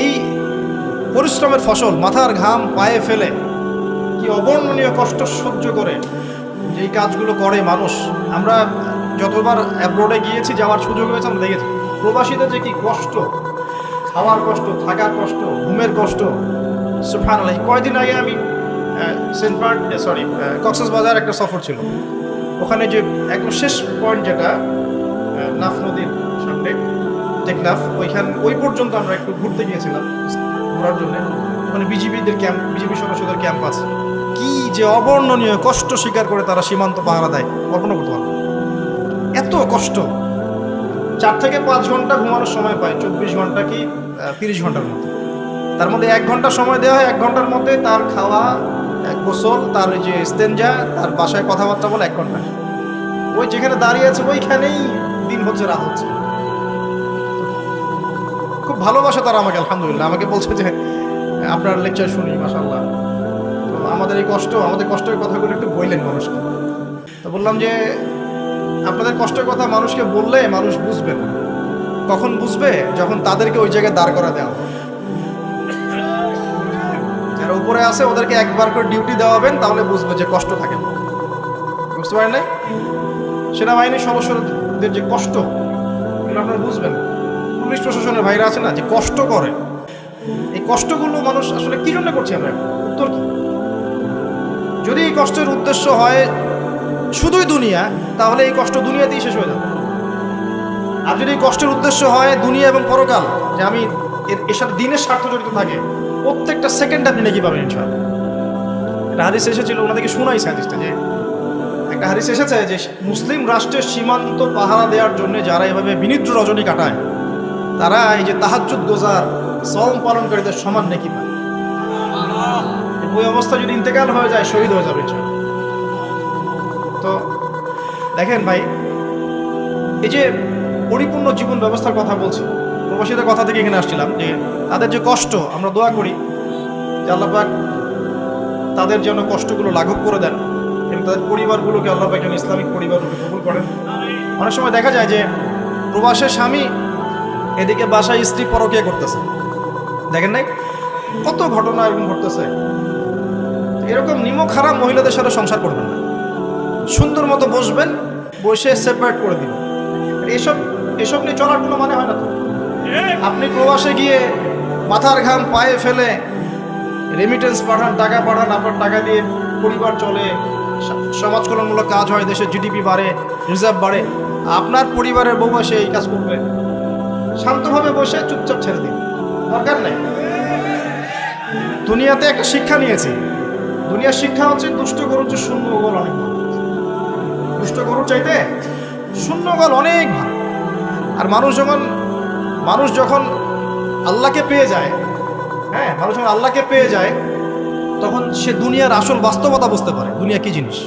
এই পরিশ্রমের ফসল মাথার ঘাম পায়ে ফেলে কি অবর্ণনীয় কষ্ট সহ্য করে যেই কাজগুলো করে মানুষ। আমরা যতবার অ্যাব্রোডে গিয়েছি, যাওয়ার সুযোগ হয়েছে, আমরা দেখেছি। প্রবাসীদের যে কি কষ্ট, খাওয়ার কষ্ট, থাকার কষ্ট, ঘুমের কষ্ট। সুফান আলাই কয়দিন আগে আমি সেন্ট পার্ট সরি কক্সেস বাজার একটা সফর ছিল। ওখানে যে একদম শেষ পয়েন্ট যেটা নাফ নদীর সামনে টেকনাফ ওইখান ওই পর্যন্ত আমরা একটু ঘুরতে গিয়েছিলাম, ঘোরার জন্য। মানে বিজিবিদের ক্যাম্প, বিজিবি সদস্যদের ক্যাম্প আছে। কি যে অবর্ণনীয় কষ্ট স্বীকার করে তারা সীমান্ত পাহারা দেয়, কল্পনা করতে পারব এত কষ্ট। চার থেকে পাঁচ ঘণ্টা ঘুমানোর সময় পায়, চব্বিশ ঘণ্টা কি তিরিশ ঘণ্টার মধ্যে তার মধ্যে এক ঘণ্টা সময় দেওয়া হয়, এক ঘণ্টার মধ্যে তার খাওয়া গোসল, তার যে স্তেঞ্জা তার বাসায় কথাবার্তা বলে এক ঘণ্টা। ওই যেখানে দাঁড়িয়ে আছে, ওইখানেই দিন হচ্ছে, রাত হচ্ছে। খুব ভালোবাসে তারা আমাকে, আলহামদুলিল্লাহ। আমাকে বলছে যে, আপনার লেকচার শুনি মাসাল্লাহ আমাদের এই কষ্ট, আমাদের কষ্টের কথাগুলো একটু বললেন মানুষকে। তো বললাম যে, আপনাদের কষ্টের কথা মানুষকে বললে মানুষ বুঝবে না। কখন বুঝবে? যখন তাদেরকে ওই জায়গায় দাঁড় করা দেওয়া। যারা উপরে আছে, ওদেরকে একবার করে ডিউটি দেওয়াবেন, তাহলে বুঝবে যে কষ্ট থাকে। বুঝতে পারেন সেনাবাহিনীর সদস্যদের যে কষ্ট আপনারা বুঝবেন প্রশাসনের ভাইরা আছে না, যে কষ্ট করে। এই কষ্টগুলো মানুষ আসলে কি জন্য করছি আমরা? উত্তর কি? যদি এই কষ্টের উদ্দেশ্য হয় শুধুই দুনিয়া, তাহলে এই কষ্ট দুনিয়াতেই শেষ হয়ে যাবে। আর যদি এই কষ্টের উদ্দেশ্য হয় দুনিয়া এবং পরকাল, যে আমি এর সাথে দিনের স্বার্থ জড়িত থাকে, প্রত্যেকটা সেকেন্ড আপনি নাকি পাবেন ইনশাআল্লাহ। একটা হাদিস এসেছিল, ওনাদেরকে শোনাইছে হাদিসটা যে একটা হাদিস এসেছে যে মুসলিম রাষ্ট্রের সীমান্ত পাহারা দেওয়ার জন্য যারা এভাবে বিনিদ্র রজনী কাটায় তারা এই যে তাহাজ্জুদ গোজার সম পালনকারীদের সমান নাকি পায়। ওই অবস্থা যদি ইন্তেকাল হয়ে যায়, শহীদ হয়ে যাবে তো দেখেন ভাই, এই যে পরিপূর্ণ জীবন ব্যবস্থার কথা বলছি, প্রবাসীদের কথা থেকে এখানে আসছিলাম যে তাদের যে কষ্ট, আমরা দোয়া করি যে আল্লাপাক তাদের যেন কষ্টগুলো লাঘব করে দেন এবং তাদের পরিবারগুলোকে আল্লাপাক যেন ইসলামিক পরিবারগুলো কবুল করেন। অনেক সময় দেখা যায় যে প্রবাসের স্বামী এদিকে বাসায় স্ত্রী পরকিয়া করতেছে। দেখেন নাই? কত ঘটনা এরকম ঘটতেছে। এরকম নিমক খারাপ মহিলাদের সাথে সংসার করবেন না। সুন্দর মতো বসবেন, বসে সেপারেট করে দিবেন। এসব এসব নিয়ে চলার কোনো মানে হয় না তো। আপনি প্রবাসে গিয়ে মাথার ঘাম পায়ে ফেলে রেমিটেন্স পাঠান, টাকা পাঠান, আপনার টাকা দিয়ে পরিবার চলে সা- সমাজ কল্যাণমূলক কাজ হয়, দেশের জিডিপি বাড়ে রিজার্ভ বাড়ে, আপনার পরিবারের বউ এসে এই কাজ করবে। শান্তভাবে বসে চুপচাপ ছেড়ে দিন। দরকার নেই। দুনিয়াতে একটা শিক্ষা নিয়েছি। দুনিয়ার শিক্ষা হচ্ছে দুষ্ট গরুর যে শূন্য গোল অনেক ভালো। দুষ্ট গরুর চাইতে শূন্য গোল অনেক ভালো। আর মানুষ যখন মানুষ যখন আল্লাহকে পেয়ে যায় হ্যাঁ মানুষ যখন আল্লাহকে পেয়ে যায়, তখন সে দুনিয়ার আসল বাস্তবতা বুঝতে পারে। দুনিয়া কি জিনিস?